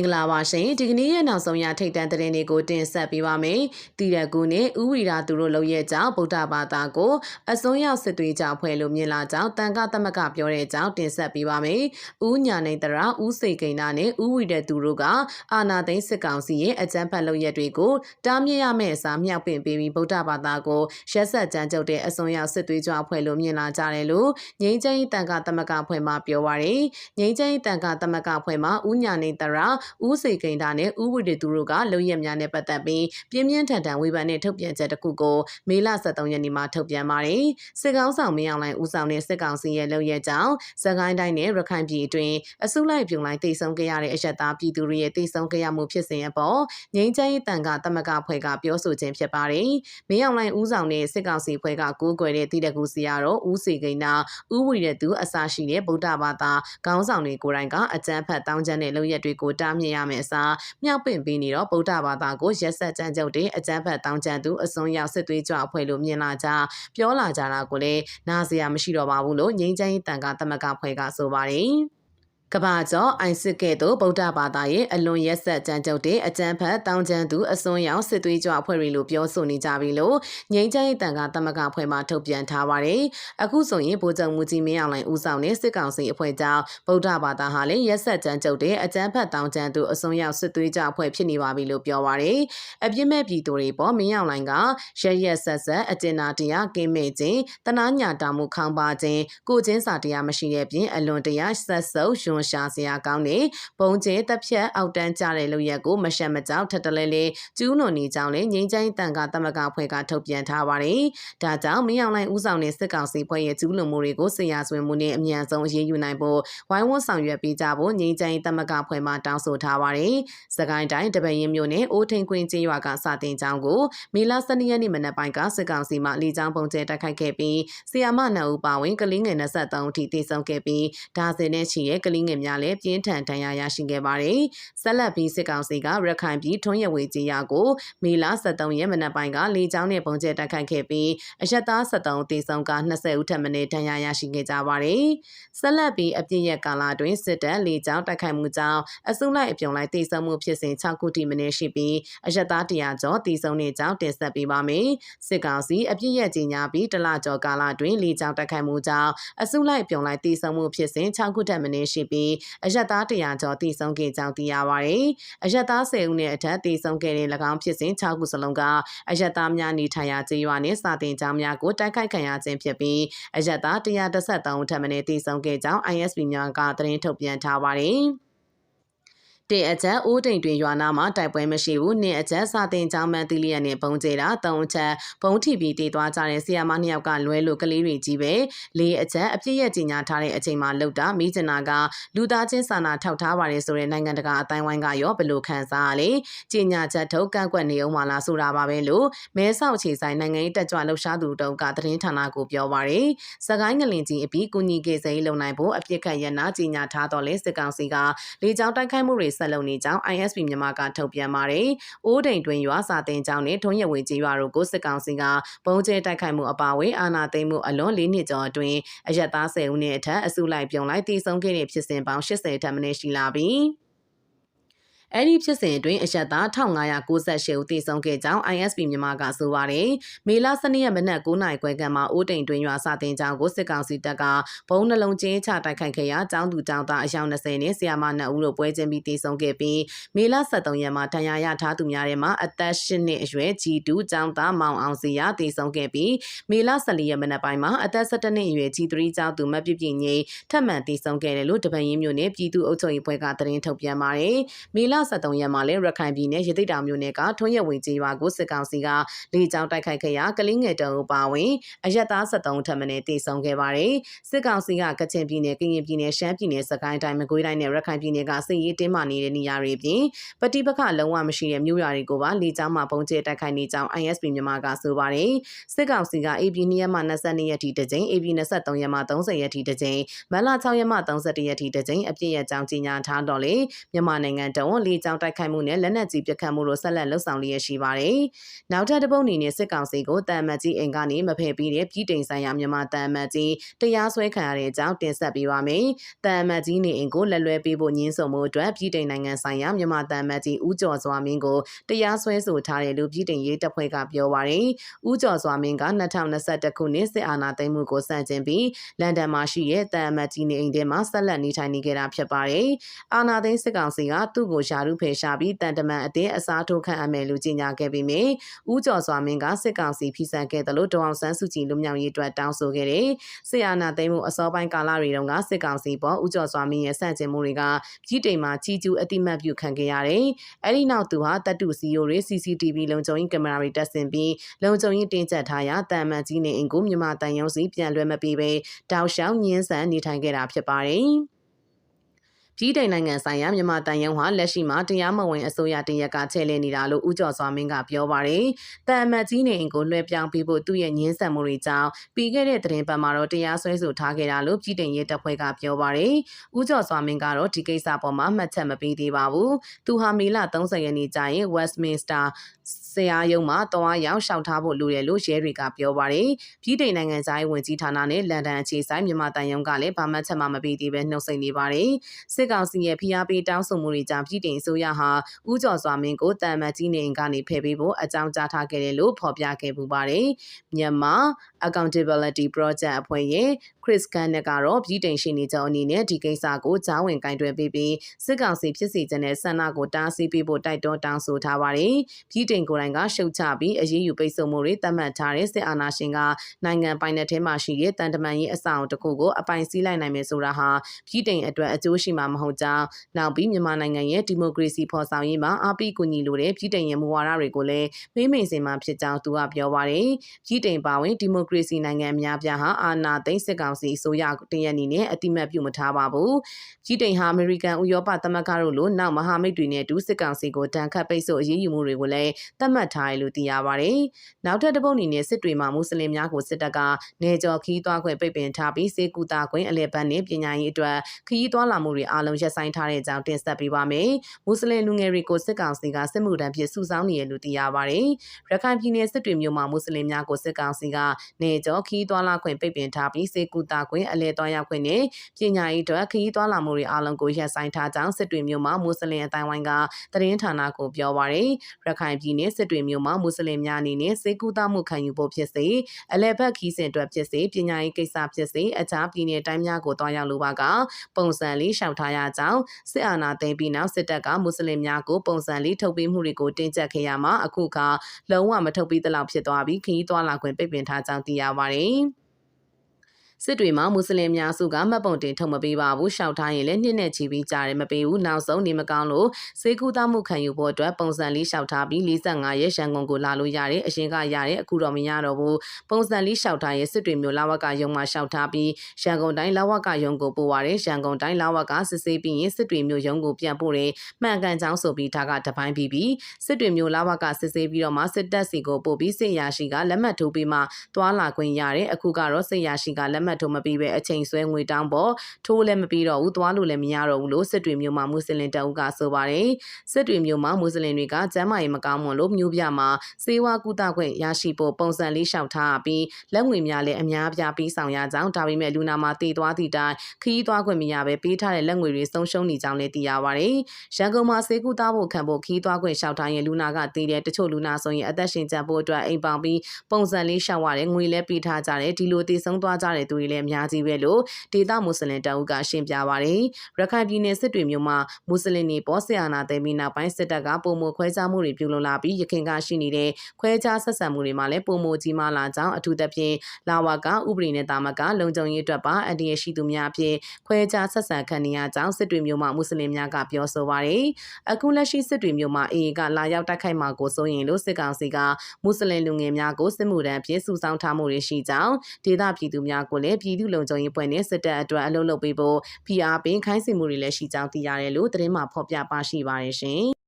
င်္ဂလာပါရှင်ဒီကနေ့ရဲ့နောက်ဆုံးရထိတ်တန့်သတင်းတွေကိုတင်ဆက်ပေးပါမယ်။တည်ရကူနဲ့ဥဝီရာသူတို့လုပ်ရဲ့ကြောင့်ဗုဒ္ဓဘာသာကိုအစွန်းရောက်စစ်သွေးကြောင့်ဖွဲ့လို့မြင်လာကြောင်းတန်ခသမကပြောတဲ့ကြောင်းတင်ဆက်ပေးပါမယ်။ဥညာနိုင်တရာဥစိတ်ကိန်းနာနဲ့ဥဝီတဲ့သူတို့ကအာနာသိန်းစစ်ကောင်စီရဲ့အကြမ်းဖက်လုပ်ရက်တွေကိုတားမြစ်ရမယ့်အစားမြောက်ပင်ပေးပြီးဗုဒ္ဓဘာသာကိုရက်ဆက်ကြမ်းကြုတ်တဲ့အစွန်းရောက်စစ်သွေးကြောင့်ဖွဲ့လို့မြင်လာကြတယ်လို့ငိမ့်ချမ်းတန်ခသမကဖွဲ့မှပြောပါရယ်။ငိမ့်ချမ်းတန်ခသမကဖွဲ့မှဥညာနိုင်တရာဦးစေကိန်းတာနဲ့ဦးဝိတေသူတို့ကလုံရက်များနဲ့ပတ်သက်ပြီးပြင်းပြင်းထန်ထန်ဝေဖန်တဲ့ထုတ်ပြန်ချက်တစ်ခုကိုမေလ23ရက်နေ့မှာထုတ်ပြန်ပါတယ်။စစ်ကောင်းဆောင်မင်းအောင်လှိုင်ဦးဆောင်တဲ့စစ်ကောင်စီရဲ့လုံရက်ကြောင့်စကိုင်းတိုင်းနဲ့ရခိုင်ပြည်အတွင်းအစုလိုက်ပြုံလိုက်တိတ်ဆုံးခဲ့ရတဲ့အရက်သားပြည်သူတွေရဲ့တိတ်ဆုံးခဲ့ရမှုဖြစ်စဉ်အပေါ်ငြိမ်းချမ်းရေးတန်ခါတမကဖွဲ့ကပြောဆိုခြင်းဖြစ်ပါတယ်။မင်းအောင်လှိုင်ဦးဆောင်တဲ့စစ်ကောင်စီဖွဲ့ကကိုးကွယ်တဲ့တည်တကူစီရတော့ဦးစေကိန်းနာဦးဝီတဲ့သူအစာရှိတဲ့ဗုဒ္ဓဘာသာခေါင်းဆောင်တွေကိုယ်တိုင်ကအကြမ်းဖက်တောင်းကျမ်းတဲ့လုံရက်တွေကိုတားမြစ်ရမယ်အစားမြောက်ပင့်ပေးနေတော့ဗုဒ္ဓဘာသာကိုရက်ဆက်ကြမ်းကြုတ်တဲ့အကြမ်းဖက်တောင်းကျမ်းသူအစွန်းရောက်စစ်သွေးကြွအဖွဲ့လို့မြင်လာကြပြောလာကြတာကိုလည်းနားစရာမရှိတော့ပါဘူးလို့ငြိမ်းချမ်းရေးတန်ခါတမကဖွဲ့ကဆိုပါတယ် ကဘာကျော်အိုင်စစ်ကဲ့သို့ဗုဒ္ဓဘာသာရဲ့အလွန်ရက်ဆက်ကြမ်းကြုတ်တဲ့အကြမ်းဖက်တောင်းကျမ်းသူအစွန်းရောက်စစ်သွေးကြွအဖွဲ့တွေလို့ပြောဆိုနေကြပြီလို့ငြိမ်းချမ်းရေးတန်ခါတမကဖွဲ့မှထုတ်ပြန်ထားပါတယ်။အခုဆိုရင်ဗိုလ်ချုပ်မူကြီးမင်းအောင်လှိုင်ဦးဆောင်တဲ့စစ်ကောင်စီအဖွဲ့ကြောင့်ဗုဒ္ဓဘာသာဟာလည်းရက်ဆက်ကြမ်းကြုတ်တဲ့အကြမ်းဖက်တောင်းကျမ်းသူအစွန်းရောက်စစ်သွေးကြွအဖွဲ့ဖြစ်နေပါပြီလို့ပြောပါတယ်။အပြစ်မဲ့ပြည်သူတွေပေါ်မင်းအောင်လှိုင်ကရရက်ဆက်ဆက်အကျဉ်းသားတရားကင်းမဲ့ခြင်းတနာညာတာမှုခေါင်းပါခြင်းကိုချင်းစာတရားမရှိတဲ့ပြင်အလွန်တရာဆက်ဆုပ်ယွန်ရှာစရာကောင်းတဲ့ပုံကျဲတက်ဖြတ်အောက်တန်းကြတဲ့လုပ်ရက်ကိုမရှက်မကြောက်ထက်တလဲလဲကျူးလွန်နေကြောင်းလည်းငိမ့်ချိုင်းတန်ကတမကဖွဲ့ကထုတ်ပြန်ထားပါတယ်။ဒါကြောင့်မင်းအောင်လှိုင်ဦးဆောင်တဲ့စစ်ကောင်စီဖွဲ့ရဲ့ကျူးလွန်မှုတွေကိုဆရာဆွေမှုနဲ့အမြန်ဆုံးအရေးယူနိုင်ဖို့ဝိုင်းဝန်းဆောင်ရွက်ပေးကြဖို့ငိမ့်ချိုင်းတမကဖွဲ့မှတောင်းဆိုထားပါတယ်။စကိုင်းတိုင်းတပည့်ရင်မြို့နယ်အိုးထိန်ခွင်ကျေးရွာကစတင်ကြောင်းကိုမေလ12ရက်နေ့မနက်ပိုင်းကစစ်ကောင်စီမှလီချောင်းပုံကျဲတိုက်ခိုက်ခဲ့ပြီးဆီယာမနှစ်ဦးပါဝင်ကလင်းငယ်23အထိတိစုံခဲ့ပြီးဒါဇင်နဲ့ချီရဲ့ကလင်းငယ်များလည်းပြင်းထန်ဒဏ်ရာရရှိခဲ့ပါတယ်။ဆက်လက်ပြီးစစ်ကောင်စီကရခိုင်ပြည်ထွန်းရဝေကြီးရာကိုမေလ23ရက်မနက်ပိုင်းကလေကြောင်းနဲ့ပုံကျဲတိုက်ခိုက်ခဲ့ပြီးအရက်သား73တေဆုံးက20ဦးထပ်မံဒဏ်ရာရရှိခဲ့ကြပါတယ်။ဆက်လက်ပြီးအပြည့်ရကာလတွင်စစ်တပ်လေကြောင်းတိုက်ခိုက်မှုကြောင့်အစုလိုက်အပြုံလိုက်တေဆုံးမှုဖြစ်စဉ်6ခုတိမင်းရှိပြီးအရက်သား100ကျော်တေဆုံးနေကြောင်းတင်ဆက်ပေးပါမယ်။စစ်ကောင်စီအပြည့်ရကြီးညာပြီးတလကျော်ကာလတွင်လေကြောင်းတိုက်ခိုက်မှုကြောင့်အစုလိုက်ပြုံလိုက်တေဆုံးမှုဖြစ်စဉ်6ခုထပ်မင်းရှိပြီးအရက်သား100ကျော်တည်ဆုံခဲ့ကြောင်းသိရပါတယ်။အရက်သား10ဦးနဲ့အထက်တည်ဆုံခဲ့တဲ့၎င်းဖြစ်စဉ်6ခုစလုံးကအရက်သားများနေထိုင်ရာကျေးရွာနှင့်စာတင်ကျောင်းများကိုတိုက်ခိုက်ခံရခြင်းဖြစ်ပြီးအရက်သား113ဦးထပ်မံတည်ဆုံခဲ့ကြောင်း ISP များကသတင်းထုတ်ပြန်ထားပါတယ်။ တင်အချက်အိုးတိမ်တွင်ရွာနာမှာတိုက်ပွဲမရှိဘူးနင်းအချက်စာတင်ကြောင်းမှန်တီလီယန်နဲ့ပုံကျတာ၃အချက်ဘုံထိပြီးတည်သွားကြတဲ့ဆီယာမနှစ်ယောက်ကလွဲလို့ကလေးတွေကြီးပဲလေးအချက်အပြည့်ရဲ့ကြီးညာထားတဲ့အချိန်မှာလောက်တာမိကျနာကလူသားချင်းစာနာထောက်ထားပါတယ်ဆိုတဲ့နိုင်ငံတကာအတိုင်းဝိုင်းကရောဘလို့ခံစားရလဲကြီးညာချက်ထုတ်ကန့်ကွက်နေအောင်မလားဆိုတာပါပဲလို့မဲဆောက်ခြေဆိုင်နိုင်ငံရေးတက်ကြွလှုပ်ရှားသူတုံးကသတင်းဌာနကိုပြောပါရယ်စကိုင်းငလင်ကြီးအပြီးကုညီကေစိန်လုံနိုင်ဖို့အပြစ်ခတ်ရနာကြီးညာထားတော့လဲစစ်ကောင်စီကလေကြောင်းတိုက်ခိုက်မှုတွေဆက်လုပ်နေကြောင်း ISP မြန်မာကထုတ်ပြန်ပါတယ်။အိုးတိမ်တွင်ရွာစာတင်ကြောင်းနဲ့ထုံးရဝေကြီးရွာတို့ကိုစစ်ကောင်စီကပုံကျဲတိုက်ခိုက်မှုအပါအဝင်အာဏာသိမ်းမှုအလွန်လေးနှစ်ကျော်အတွင်းအရက်သား10ဦးနဲ့အထက်အစုလိုက်ပြုံလိုက်တည်ဆုံခဲ့တဲ့ဖြစ်စဉ်ပေါင်း80ထက်မနည်းရှိလာပြီး အဲ့ဒီဖြစ်စဉ်အတွင်းအရက်သား1598ဦးသေဆုံးခဲ့ကြောင်း ISP မြန်မာကဆိုပါတယ်။မေလ12ရက်မနက်9နာရီခွဲခန့်မှာအိုးတိမ်တွင်ရွာစာတင်ကျောင်းကိုစစ်ကောင်စီတပ်ကဘုံနှလုံးကျင်းချတိုက်ခိုက်ခဲ့ရာကျောင်းသူကျောင်းသားအယောက်20နဲ့ဆရာမ2ဦးတို့ပွဲချင်းပြီးသေဆုံးခဲ့ပြီးမေလ23ရက်မှာတရားရထားသူများထဲမှာအသက်10နှစ်အရွယ်ကြီးတူကျောင်းသားမောင်အောင်စီရသေဆုံးခဲ့ပြီးမေလ14ရက်မနက်ပိုင်းမှာအသက်17နှစ်အရွယ်ကြီး3ကျောင်းသူမပြပြငိမ့်ထပ်မံသေဆုံးခဲ့တယ်လို့တပန်ရင်းမျိုးနဲ့ပြည်သူ့အုပ်ချုပ်ရေးဖွဲ့ကသတင်းထုတ်ပြန်ပါတယ်။မေလ23ရက်မှာလည်းရခိုင်ပြည်နယ်ရသိတာမြို့နယ်ကထွန်းရဝေကျေးရွာကိုစစ်ကောင်စီကလေကြောင်းတိုက်ခိုက်ခဲ့ရာကလင်းငယ်တုံပါဝင်အရက်သား73ထပ်မံတေဆုံးခဲ့ပါတယ်။စစ်ကောင်စီကကချင်ပြည်နယ်ကရင်ပြည်နယ်ရှမ်းပြည်နယ်စကိုင်းတိုင်းမကွေးတိုင်းနဲ့ရခိုင်ပြည်နယ်ကစစ်ရေးတင်းမာနေတဲ့နေရာတွေပြင်ပတိပခလုံးဝမရှိတဲ့မြို့ရွာတွေကိုပါလေကြောင်းမှပုံကျဲတိုက်ခိုက်နေကြောင်း ISP မြန်မာကဆိုပါတယ်။စစ်ကောင်စီက AB 2ရက်မှ22ရက်ထိတစ်ကြိမ် AB 23ရက်မှ30ရက်ထိတစ်ကြိမ်မလ6ရက်မှ31ရက်ထိတစ်ကြိမ်အပြည့်ရကြောင်းကြီးညာထားတော့လေမြန်မာနိုင်ငံတုံးလေလေကြောင်းတိုက်ခိုက်မှုနဲ့လက်နက်ကြီးပစ်ခတ်မှုတို့ဆက်လက်လှုပ်ဆောင်လျက်ရှိပါတယ်။နောက်ထပ်တစ်ပုတ်အနေနဲ့စစ်ကောင်စီကိုတန်မတ်ကြီးအိမ်ကနေမဖယ်ပြီးတဲ့ပြည်တိန်ဆိုင်ရာမြန်မာတန်မတ်ကြီးတရားစွဲခံရတဲ့အကြောင်းတင်ဆက်ပေးပါမယ်။တန်မတ်ကြီးနေအိမ်ကိုလက်လွဲပေးဖို့ညှင်းဆိုမှုအတွက်ပြည်တိန်နိုင်ငံဆိုင်ရာမြန်မာတန်မတ်ကြီးဦးကျော်စွာမင်းကိုတရားစွဲဆိုထားတယ်လို့ပြည်တိန်ရေးတပ်ဖွဲ့ကပြောပါရယ်။ဦးကျော်စွာမင်းက2021ခုနှစ်စစ်အာဏာသိမ်းမှုကိုစန့်ကျင်ပြီးလန်ဒန်မှာရှိတဲ့တန်မတ်ကြီးနေအိမ်ထဲမှာဆက်လက်နေထိုင်နေကြတာဖြစ်ပါတယ်။အာဏာသိမ်းစစ်ကောင်စီကသူ့ကိုရှာရုဖယ်ရှားပြီးတန်တမန်အတင်းအစားထိုးခန့်အပ်မယ်လို့ကြေညာခဲ့ပြီးမြင်ဦးကျော်စွာမင်းကစစ်ကောင်စီဖိစံခဲ့တယ်လို့ဒေါအောင်ဆန်းစုကြည်လူမျိုးရေးအတွက်တောင်းဆိုခဲ့တယ်။စစ်အာဏာသိမ်းမှုအစောပိုင်းကာလတွေတုန်းကစစ်ကောင်စီပေါ်ဦးကျော်စွာမင်းရဲ့ဆန့်ကျင်မှုတွေကကြီးတိမ်မှာကြီးကျူးအတိမတ်ပြုခံခဲ့ရတယ်။အဲဒီနောက်သူဟာတပ်တူစီယိုတွေ CCTV လုံခြုံရေးကင်မရာတွေတပ်ဆင်ပြီးလုံခြုံရေးတင်ကျပ်ထားရာတန်မန်ကြီးနေအိမ်ကိုမြန်မာတန်ရုံးစီပြန်လွှဲမပေးဘဲတောက်လျှောက်ညင်းဆန်နေထိုင်ခဲ့တာဖြစ်ပါတယ်။ ပြည်တိုင်နိုင်ငံဆိုင်ရာမြန်မာတန်ယုံဟာလက်ရှိမှာတရားမဝင်အစိုးရတရက်ကချဲ့လဲနေတာလို့ဦးကျော်စွာမင်းကပြောပါရယ်။တန်အမတ်ကြီးနေအိမ်ကိုလွှဲပြောင်းပေးဖို့သူ့ရဲ့ညင်းဆန်မှုတွေကြောင့်ပြီးခဲ့တဲ့သတင်းပတ်မှာတော့တရားစွဲဆိုထားခဲ့တာလို့ပြည်တိုင်ရေးတပ်ဖွဲ့ကပြောပါရယ်။ဦးကျော်စွာမင်းကတော့ဒီကိစ္စပေါ်မှာမှတ်ချက်မပေးသေးပါဘူး။သူဟာမေလ30ရက်နေ့ကျရင် Westminster ဆရာယုံမှာတွားရောက်ရှောက်ထားဖို့လိုတယ်လို့ရဲတွေကပြောပါရယ်။ပြည်တိုင်နိုင်ငံသားရေးဝန်ကြီးဌာနနဲ့လန်ဒန်အခြေဆိုင်မြန်မာတန်ယုံကလည်းဗမှတ်ချက်မှမပေးသေးပဲနှုတ်ဆက်နေပါရယ်။စစ်ကောင်စီရဲ့ဖိအားပေးတောင်းဆိုမှုတွေကြောင့်ပြည်တိုင်အစိုးရဟာဦးကျော်စွာမင်းကိုတန်မတ်ကြီးနေအိမ်ကနေဖယ်ပေးဖို့အကြောင်းကြားထားခဲ့တယ်လို့ဖော်ပြခဲ့ပူပါတယ်။မြန်မာ Accountability Project အဖွဲ့ရဲ့ Chris Kenneth ကတော့ပြည်တိုင်ရှိနေကြောင်းအနေနဲ့ဒီကိစ္စကိုကြားဝင်ကင်တွယ်ပေးပြီးစစ်ကောင်စီဖြစ်စီခြင်းနဲ့ဆန္ဒကိုတားဆီးပေးဖို့တိုက်တွန်းတောင်းဆိုထားပါတယ်။ပြည်တိုင်ကိုယ်တိုင်ကရှုတ်ချပြီးအရေးယူပိတ်ဆို့မှုတွေသတ်မှတ်ထားတဲ့စစ်အာဏာရှင်ကနိုင်ငံပိုင်နယ်ထဲမှာရှိတဲ့တန်တမန်ရေးအဆောင်တစ်ခုကိုအပိုင်စည်းလိုက်နိုင်မယ်ဆိုတာဟာပြည်တိုင်အတွက်အကျိုးရှိမှာမဟုတ်ကြောင်းနောက်ပြီးမြန်မာနိုင်ငံရဲ့ဒီမိုကရေစီဖော်ဆောင်ရေးမှာအပိကူညီလိုတဲ့ပြည်တိုင်ရဲ့မူဝါဒတွေကိုလည်းမေးမိန်စင်မှာဖြစ်ကြောင်းသူကပြောပါတယ်။ပြည်တိုင်ပါဝင်ဒီမိုကရေစီနိုင်ငံအများပြားဟာအာဏာသိမ်းစစ်ကောင်စီအစိုးရတရအနေနဲ့အတိမတ်ပြုမထားပါဘူး။ပြည်တိုင်ဟာအမေရိကန်ဥရောပသမဂ္ဂတို့လိုနောက်မဟာမိတ်တွေနဲ့အတူစစ်ကောင်စီကိုတန်ခတ်ပိတ်ဆို့အရေးယူမှုတွေကိုလည်းသတ်မှတ်ထားတယ်လို့သိရပါတယ်။နောက်ထပ်တစ်ပုတ်အနေနဲ့စစ်တွေမှာမွတ်စလင်များကိုစစ်တပ်ကနေကြော်ခီးသွားခွင့်ပိတ်ပင်ထားပြီးစေကူတာခွင့်အလဲပတ်နဲ့ပညာရေးအတွက်ခီးသွားလာမှုတွေအားလုံးရပ်ဆိုင်းထားတဲ့အကြောင်းတင်ဆက်ပေးပါမယ်။မွတ်စလင်လူငယ်တွေကိုစစ်ကောင်စီကစစ်မှုထမ်းဖြစ်စုဆောင်းနေရလို့သိရပါတယ်။ရခိုင်ပြည်နယ်စစ်တွေမြို့မှာမွတ်စလင်များကိုစစ်ကောင်စီကနေကြော်ခီးသွားလာခွင့်ပိတ်ပင်ထားပြီးစေကူတာခွင့်အလဲသွားရောက်ခွင့်နဲ့ပညာရေးအတွက်ခီးသွားလာမှုတွေအားလုံးကိုရပ်ဆိုင်းထားကြောင်းစစ်တွေမြို့မှာမွတ်စလင်အတိုင်းဝိုင်းကသတင်းဌာနကိုပြောပါရယ်ရခိုင်ပြည်နယ်စစ်တွေမြို့မှာမွတ်စလင်များအနေနဲ့စေကူတာမှုခံယူဖို့ဖြစ်စေအလဲဘက်ခီးစဉ်အတွက်ဖြစ်စေပညာရေးကိစ္စဖြစ်စေအခြားပြည်နယ်တိုင်းများကိုတွားရောက်လိုပါကပုံစံလေးရှောက်ထားရကြောင်းစစ်အာဏာသိမ်းပြီးနောက်စစ်တပ်ကမွတ်စလင်များကိုပုံစံလေးထုတ်ပေးမှုတွေကိုတင်းကျပ်ခဲ့ရမှာအခုကလုံးဝမထုတ်ပြီးသလောက်ဖြစ်သွားပြီးခရီးသွားလာခွင့်ပိတ်ပင်ထားကြောင်းသိရပါတယ်။ စစ်တွေမှာမွတ်စလင်များစုကမှတ်ပုံတင်ထုတ်မပေးပါဘူးရှောက်ထားရင်လည်းနှစ်နဲ့ချီပြီးကြားတယ်မပေးဘူးနောက်ဆုံးနေမကောင်းလို့စေကူသားမှုခံယူဖို့အတွက်ပုံစံလေးရှောက်ထားပြီး45ရက်ရန်ကုန်ကိုလာလို့ရတယ်အရင်ကရတယ်အခုတော့မရတော့ဘူးပုံစံလေးရှောက်ထားရင်စစ်တွေမျိုးလာဝကရုံမှာရှောက်ထားပြီးရန်ကုန်တိုင်းလာဝကရုံကိုပို့ရတယ်ရန်ကုန်တိုင်းလာဝကစစ်ဆေးပြီးရင်စစ်တွေမျိုးရုံကိုပြန်ပို့တယ်မှန်ကန်ကြောင်းဆိုပြီးဒါကတပိုင်းပြီးပြီးစစ်တွေမျိုးလာဝကစစ်ဆေးပြီးတော့မှစစ်တပ်စီကိုပို့ပြီးစစ်ရရှိကလက်မှတ်ထိုးပြီးမှသွားလာခွင့်ရတယ်အခုကတော့စစ်ရရှိကလက်မှတ်ထိုးမပြီးပဲအချိန်ဆွဲငွေတောင်းပေါ်ထိုးလည်းမပြီးတော့ဘူးသွားလို့လည်းမရတော့ဘူးလို့စစ်တွေမျိုးမှာမွတ်စလင်တအုပ်ကဆိုပါတယ်စစ်တွေမျိုးမှာမွတ်စလင်တွေကကျမ်းမာရေးမကောင်းမွန်လို့မျိုးပြမှာစေဝါကုသခွင့်ရရှိဖို့ပုံစံလေးလျှောက်ထားပြီးလက်ငွေများလည်းအများပြားပြီးဆောင်ရကြောင်းဒါပေမဲ့လူနာမှာတည်သွားသည့်တိုင်ခီးသွားခွင့်မရပဲပေးထားတဲ့လက်ငွေတွေဆုံးရှုံးနေကြောင်းလည်းသိရပါတယ်ရန်ကုန်မှာစေကုသဖို့ခံဖို့ခီးသွားခွင့်လျှောက်ထားရင်လူနာကတည်တဲ့တချို့လူနာဆိုရင်အသက်ရှင်ကြဖို့အတွက်အိမ်ပေါင်ပြီးပုံစံလေးရှောက်ရတယ်ငွေလည်းပေးထားကြတယ်ဒီလိုတည်ဆုံးသွားကြတဲ့သူတွေလည်းအများကြီးပဲလို့ဒေသမွတ်စလင်တအုပ်ကရှင်းပြပါတယ်ရခိုင်ပြည်နယ်စစ်တွေမြို့မှာမွတ်စလင်တွေပေါ်ဆရာနာသိမ်းပြီးနောက်ပိုင်းစစ်တပ်ကပုံမခွဲခြားမှုတွေပြုလုပ်လာပြီးရခိုင်ကရှိနေတဲ့ခွဲခြားဆက်ဆံမှုတွေမှာလည်းပုံမကြီးမားလာကြောင်းအထူးသဖြင့်လာဝကဥပဒေနဲ့တာမကလုံခြုံရေးအတွက်ပါအန္တရာယ်ရှိသူများအဖြစ်ခွဲခြားဆက်ဆံခံနေရကြောင်းစစ်တွေမြို့မှာမွတ်စလင်များကပြောဆိုပါတယ်အခုလက်ရှိစစ်တွေမြို့မှာအေအေကလာရောက်တိုက်ခိုက်မှာကိုစိုးရင်လို့စစ်ကောင်စီကမွတ်စလင်လူငယ်များကိုစစ်မှုထမ်းအဖြစ်စုဆောင်းထားမှုတွေရှိကြောင်းဒေသပြည်သူများကိုလည်းတဲ့ပြည်သူ့လုံခြုံရေးဖွဲ့နဲ့စစ်တပ်အတွက်အလုပ်လုပ်ပေးဖို့ဖိအားပေးခိုင်းစေမှုတွေလည်းရှိကြောင်းသိရတယ်လို့သတင်းမှာဖော်ပြပါရှိပါတယ်ရှင်။